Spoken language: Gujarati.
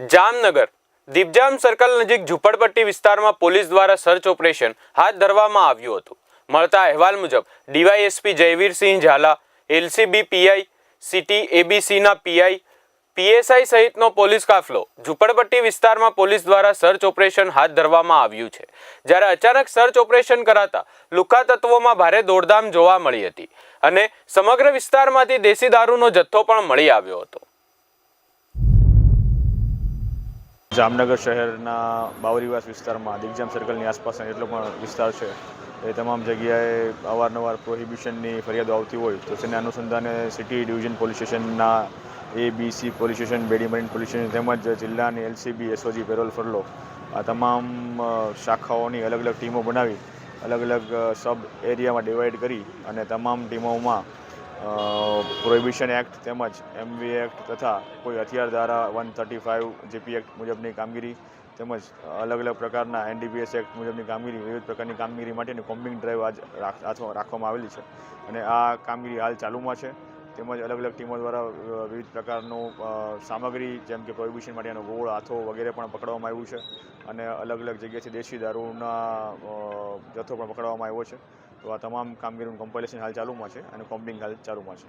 જામનગર. દીપજામ સર્કલ નજીક ઝુંપડપટ્ટી વિસ્તારમાં પોલીસ દ્વારા સર્ચ ઓપરેશન હાથ ધરવામાં આવ્યું હતું. મળતા અહેવાલ મુજબ, DYSP Jayvirsinh Jhala, LCB PI, city એબીસીના PI, PSI સહિતનો પોલીસ કાફલો ઝુંપડપટ્ટી વિસ્તારમાં પોલીસ દ્વારા સર્ચ ઓપરેશન હાથ ધરવામાં આવ્યું છે. જ્યારે અચાનક સર્ચ ઓપરેશન કરાતા લુકા તત્વોમાં ભારે દોડધામ જોવા મળી હતી અને સમગ્ર વિસ્તારમાંથી દેશી દારૂનો જથ્થો પણ મળી આવ્યો હતો. જામનગર શહેરના બાવરીવાસ વિસ્તારમાં, દિગ્જામ સર્કલની આસપાસના જેટલો પણ વિસ્તાર છે, એ તમામ જગ્યાએ અવારનવાર પ્રોહિબિશનની ફરિયાદો આવતી હોય તો તેને અનુસંધાને સિટી ડિવિઝન પોલીસ સ્ટેશનના A B C police station Bedi marine police station તેમજ જિલ્લાની એલસીબી એસઓજી પેરોલ ફરલો આ તમામ શાખાઓની અલગ અલગ ટીમો બનાવી અલગ અલગ સબ એરિયામાં ડિવાઈડ કરી અને તમામ ટીમોમાં પ્રોહિબિશન એક્ટ તેમજ એમવી એક્ટ તથા કોઈ હથિયાર ધારા one thirty five GP act મુજબની કામગીરી તેમજ અલગ અલગ પ્રકારના એનડીપીએસ એક્ટ મુજબની કામગીરી વિવિધ પ્રકારની કામગીરી માટેની કોમ્બિંગ ડ્રાઈવ આજ રાખવામાં આવેલી છે. અને આ કામગીરી હાલ ચાલુમાં છે. તેમજ અલગ અલગ ટીમો દ્વારા વિવિધ પ્રકારનું સામગ્રી જેમ કે પ્રોહિબિશન માટેનો ગોળ હાથો વગેરે પણ પકડવામાં આવ્યું છે અને અલગ અલગ જગ્યાએથી દેશી દારૂના જથ્થો પણ પકડવામાં આવ્યો છે. તો આ તમામ કામગીરીનું કમ્પાઇલેશન હાલ ચાલુમાં છે અને કોમ્બિંગ હાલ ચાલુમાં છે.